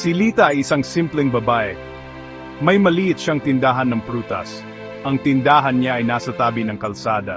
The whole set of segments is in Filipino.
Si Lita ay isang simpleng babae. May maliit siyang tindahan ng prutas. Ang tindahan niya ay nasa tabi ng kalsada.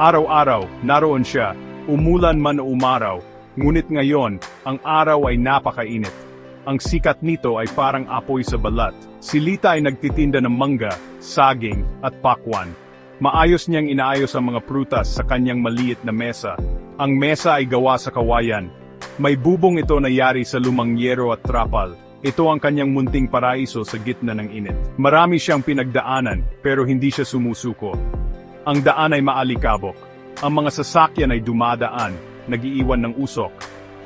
Araw-araw, naroon siya, umulan man o umaraw, ngunit ngayon, ang araw ay napakainit. Ang sikat nito ay parang apoy sa balat. Si Lita ay nagtitinda ng mangga, saging, at pakwan. Maayos niyang inaayos ang mga prutas sa kanyang maliit na mesa. Ang mesa ay gawa sa kawayan. May bubong ito na yari sa lumang yero at trapal. Ito ang kanyang munting paraiso sa gitna ng init. Marami siyang pinagdaanan, pero hindi siya sumusuko. Ang daan ay maalikabok. Ang mga sasakyan ay dumadaan, nagiiwan ng usok.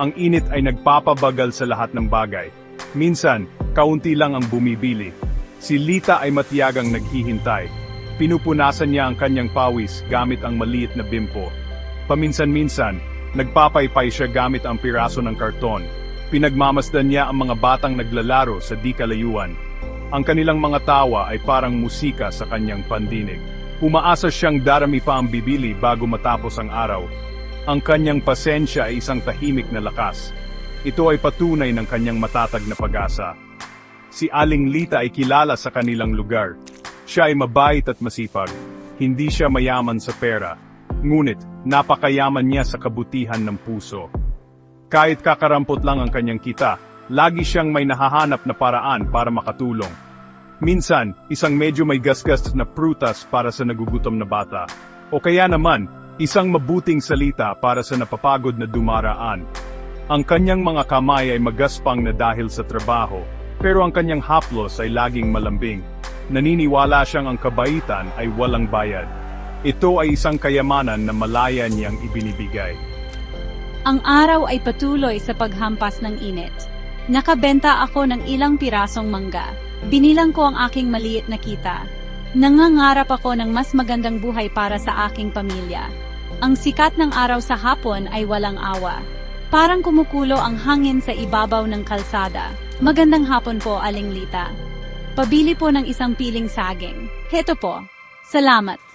Ang init ay nagpapabagal sa lahat ng bagay. Minsan, kaunti lang ang bumibili. Si Lita ay matiyagang naghihintay. Pinupunasan niya ang kanyang pawis gamit ang maliit na bimpo. Paminsan-minsan, nagpapaypay siya gamit ang piraso ng karton. Pinagmamasdan niya ang mga batang naglalaro sa di kalayuan. Ang kanilang mga tawa ay parang musika sa kanyang pandinig. Umaasa siyang darami pa ang bibili bago matapos ang araw. Ang kanyang pasensya ay isang tahimik na lakas. Ito ay patunay ng kanyang matatag na pag-asa. Si Aling Lita ay kilala sa kanilang lugar. Siya ay mabait at masipag. Hindi siya mayaman sa pera. Ngunit, napakayaman niya sa kabutihan ng puso. Kahit kakarampot lang ang kanyang kita, lagi siyang may nahahanap na paraan para makatulong. Minsan, isang medyo may gasgas na prutas para sa nagugutom na bata. O kaya naman, isang mabuting salita para sa napapagod na dumaraan. Ang kanyang mga kamay ay magaspang na dahil sa trabaho, pero ang kanyang haplos ay laging malambing. Naniniwala siyang ang kabaitan ay walang bayad. Ito ay isang kayamanan na malaya niyang ibinibigay. Ang araw ay patuloy sa paghampas ng init. Nakabenta ako ng ilang pirasong mangga. Binilang ko ang aking maliit na kita. Nangangarap ako ng mas magandang buhay para sa aking pamilya. Ang sikat ng araw sa hapon ay walang awa. Parang kumukulo ang hangin sa ibabaw ng kalsada. Magandang hapon po, Aling Lita. Pabili po ng isang piling saging. Heto po. Salamat.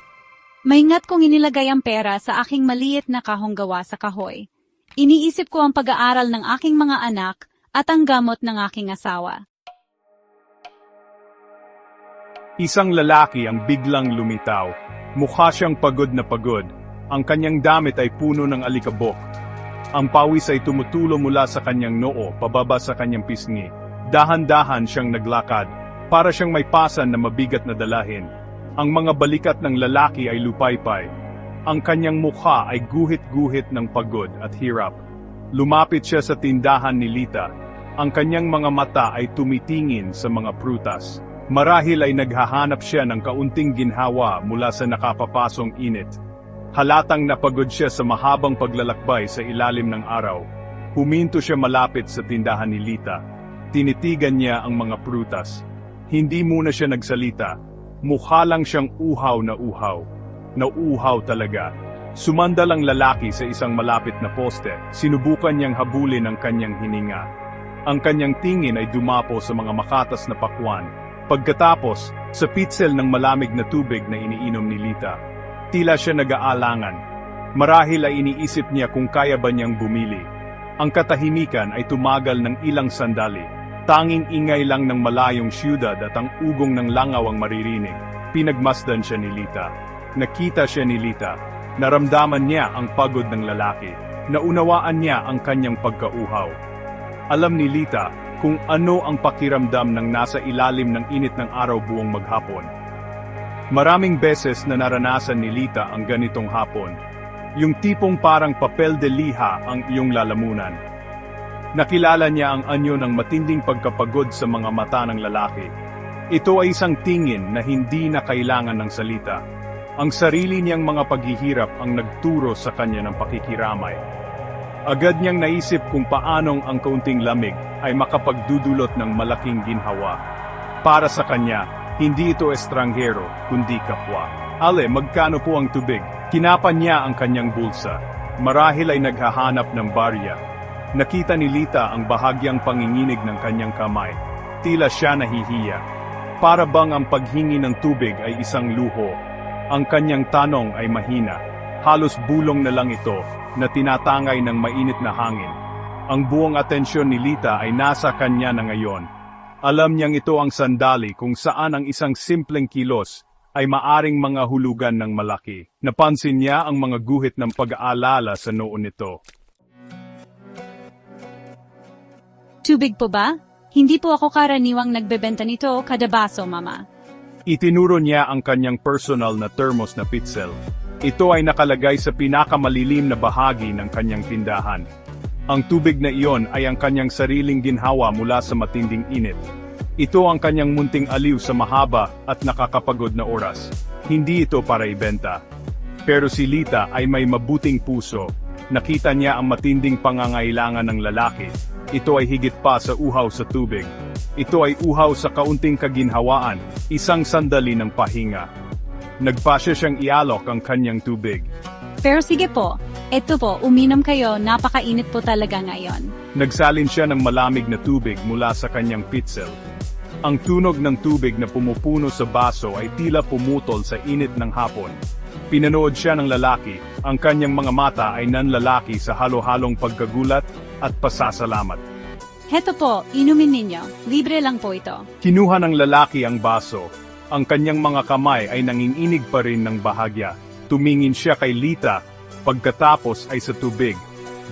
Maingat kong inilagay ang pera sa aking maliit na kahong gawa sa kahoy. Iniisip ko ang pag-aaral ng aking mga anak at ang gamot ng aking asawa. Isang lalaki ang biglang lumitaw. Mukha siyang pagod na pagod. Ang kanyang damit ay puno ng alikabok. Ang pawis ay tumutulo mula sa kanyang noo pababa sa kanyang pisngi. Dahan-dahan siyang naglakad, para siyang may pasan na mabigat na dalahin. Ang mga balikat ng lalaki ay lupaypay. Ang kanyang mukha ay guhit-guhit ng pagod at hirap. Lumapit siya sa tindahan ni Lita. Ang kanyang mga mata ay tumitingin sa mga prutas. Marahil ay naghahanap siya ng kaunting ginhawa mula sa nakapapasong init. Halatang napagod siya sa mahabang paglalakbay sa ilalim ng araw. Huminto siya malapit sa tindahan ni Lita. Tinitigan niya ang mga prutas. Hindi muna siya nagsalita. Mukha lang siyang uhaw na uhaw. Nauuhaw talaga. Sumandal ang lalaki sa isang malapit na poste. Sinubukan niyang habulin ang kanyang hininga. Ang kanyang tingin ay dumapo sa mga makatas na pakwan. Pagkatapos, sa pitsel ng malamig na tubig na iniinom ni Lita. Tila siya nag-aalangan. Marahil ay iniisip niya kung kaya ba niyang bumili. Ang katahimikan ay tumagal ng ilang sandali. Tanging ingay lang ng malayong siyudad at ang ugong ng langaw ang maririnig. Pinagmasdan siya ni Lita. Nakita siya ni Lita. Naramdaman niya ang pagod ng lalaki. Naunawaan niya ang kanyang pagkauhaw. Alam ni Lita kung ano ang pakiramdam ng nasa ilalim ng init ng araw buong maghapon. Maraming beses na naranasan ni Lita ang ganitong hapon. Yung tipong parang papel de liha ang iyong lalamunan. Nakilala niya ang anyo ng matinding pagkapagod sa mga mata ng lalaki. Ito ay isang tingin na hindi na kailangan ng salita. Ang sarili niyang mga paghihirap ang nagturo sa kanya ng pakikiramay. Agad niyang naisip kung paanong ang kaunting lamig ay makapagdudulot ng malaking ginhawa. Para sa kanya, hindi ito estranghero, kundi kapwa. Ale, magkano po ang tubig? Kinapan niya ang kanyang bulsa. Marahil ay naghahanap ng barya. Nakita ni Lita ang bahagyang panginginig ng kanyang kamay. Tila siya nahihiya. Para bang ang paghingi ng tubig ay isang luho. Ang kanyang tanong ay mahina. Halos bulong na lang ito, na tinatangay ng mainit na hangin. Ang buong atensyon ni Lita ay nasa kanya na ngayon. Alam niyang ito ang sandali kung saan ang isang simpleng kilos ay maaring mga hulugan ng malaki. Napansin niya ang mga guhit ng pag-aalala sa noon nito. Tubig po ba? Hindi po ako karaniwang nagbebenta nito kada baso, Mama. Itinuro niya ang kanyang personal na thermos na pitzel. Ito ay nakalagay sa pinakamalilim na bahagi ng kanyang tindahan. Ang tubig na iyon ay ang kanyang sariling ginhawa mula sa matinding init. Ito ang kanyang munting aliw sa mahaba at nakakapagod na oras. Hindi ito para ibenta. Pero si Lita ay may mabuting puso. Nakita niya ang matinding pangangailangan ng lalaki. Ito ay higit pa sa uhaw sa tubig. Ito ay uhaw sa kaunting kaginhawaan, isang sandali ng pahinga. Nagpasya siyang ialok ang kanyang tubig. Pero sige po, eto po, uminom kayo, napakainit po talaga ngayon. Nagsalin siya ng malamig na tubig mula sa kanyang pitzel. Ang tunog ng tubig na pumupuno sa baso ay tila pumutol sa init ng hapon. Pinanood siya ng lalaki, ang kanyang mga mata ay nanlalaki sa halo-halong pagkagulat at pasasalamat. Heto po, inumin ninyo. Libre lang po ito. Kinuha ng lalaki ang baso. Ang kanyang mga kamay ay nanginginig pa rin ng bahagya. Tumingin siya kay Lita, pagkatapos ay sa tubig.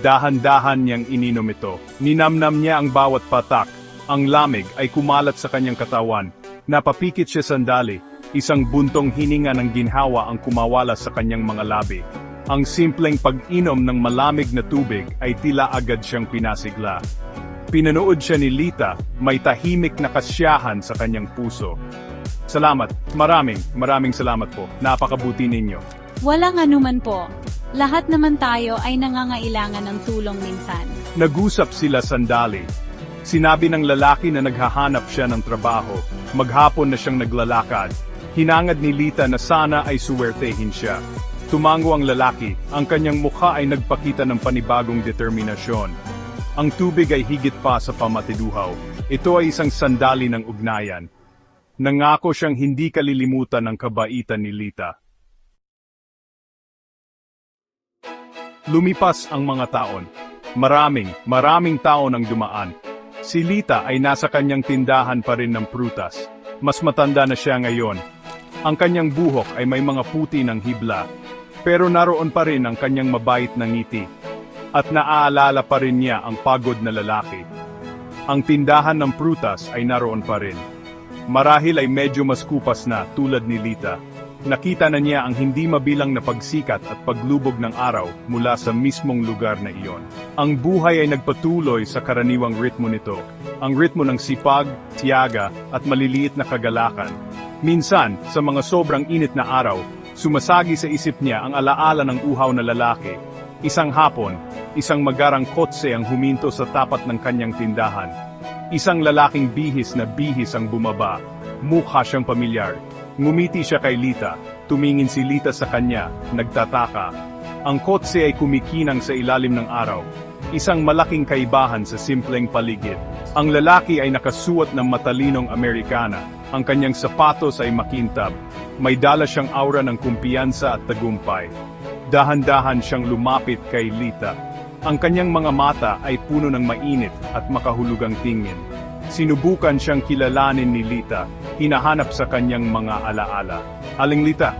Dahan-dahan niyang ininom ito. Ninamnam niya ang bawat patak. Ang lamig ay kumalat sa kanyang katawan. Napapikit siya sandali. Isang buntong hininga ng ginhawa ang kumawala sa kanyang mga labi. Ang simpleng pag-inom ng malamig na tubig ay tila agad siyang pinasigla. Pinanood siya ni Lita, may tahimik na kasyahan sa kanyang puso. Salamat, maraming, maraming salamat po. Napakabuti ninyo. Walang anuman po. Lahat naman tayo ay nangangailangan ng tulong minsan. Nag-usap sila sandali. Sinabi ng lalaki na naghahanap siya ng trabaho. Maghapon na siyang naglalakad. Hinangad ni Lita na sana ay suwertehin siya. Tumango ang lalaki, ang kanyang mukha ay nagpakita ng panibagong determinasyon. Ang tubig ay higit pa sa pamatiduhaw. Ito ay isang sandali ng ugnayan. Nangako siyang hindi kalilimutan ng kabaitan ni Lita. Lumipas ang mga taon. Maraming, maraming taon ang dumaan. Si Lita ay nasa kanyang tindahan pa rin ng prutas. Mas matanda na siya ngayon. Ang kanyang buhok ay may mga puti ng hibla. Pero naroon pa rin ang kanyang mabait na ngiti. At naaalala pa rin niya ang pagod na lalaki. Ang tindahan ng prutas ay naroon pa rin. Marahil ay medyo mas kupas na tulad ni Lita. Nakita na niya ang hindi mabilang na pagsikat at paglubog ng araw mula sa mismong lugar na iyon. Ang buhay ay nagpatuloy sa karaniwang ritmo nito. Ang ritmo ng sipag, tiyaga, at maliliit na kagalakan. Minsan, sa mga sobrang init na araw, sumasagi sa isip niya ang alaala ng uhaw na lalaki. Isang hapon, isang magarang kotse ang huminto sa tapat ng kanyang tindahan. Isang lalaking bihis na bihis ang bumaba. Mukha siyang pamilyar. Ngumiti siya kay Lita. Tumingin si Lita sa kanya, nagtataka. Ang kotse ay kumikinang sa ilalim ng araw. Isang malaking kaibahan sa simpleng paligid. Ang lalaki ay nakasuot ng matalinong Amerikana. Ang kanyang sapatos ay makintab. May dala siyang aura ng kumpiyansa at tagumpay. Dahan-dahan siyang lumapit kay Lita. Ang kanyang mga mata ay puno ng mainit at makahulugang tingin. Sinubukan siyang kilalanin ni Lita, hinahanap sa kanyang mga alaala. Aling Lita,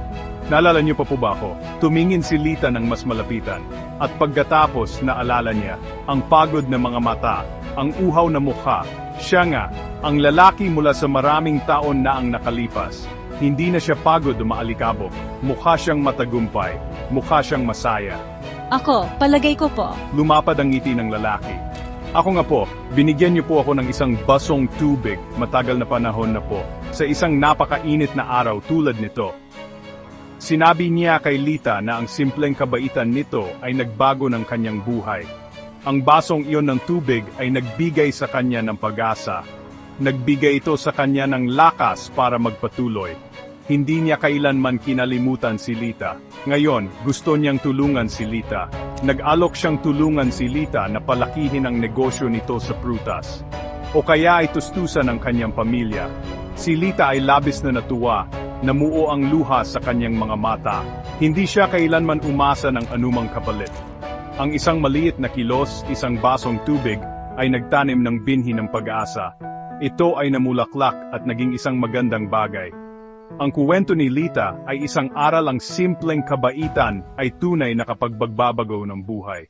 naalala niyo pa po ba ako? Tumingin si Lita ng mas malapitan. At pagkatapos naalala niya, ang pagod na mga mata, ang uhaw na mukha, siya nga, ang lalaki mula sa maraming taon na ang nakalipas. Hindi na siya pagod o maalikabok. Mukha siyang matagumpay. Mukha siyang masaya. Ako, palagay ko po. Lumapad ang ngiti ng lalaki. Ako nga po, binigyan niyo po ako ng isang basong tubig, matagal na panahon na po, sa isang napakainit na araw tulad nito. Sinabi niya kay Lita na ang simpleng kabaitan nito ay nagbago ng kanyang buhay. Ang basong iyon ng tubig ay nagbigay sa kanya ng pag-asa. Nagbigay ito sa kanya ng lakas para magpatuloy. Hindi niya kailanman kinalimutan si Lita. Ngayon, gusto niyang tulungan si Lita. Nag-alok siyang tulungan si Lita na palakihin ang negosyo nito sa prutas. O kaya ay tustusan ng kanyang pamilya. Si Lita ay labis na natuwa, namuo ang luha sa kanyang mga mata. Hindi siya kailanman umasa ng anumang kapalit. Ang isang maliit na kilos, isang basong tubig, ay nagtanim ng binhi ng pag-asa. Ito ay namulaklak at naging isang magandang bagay. Ang kuwento ni Lita ay isang aral ang simpleng kabaitan ay tunay na kapagbabago ng buhay.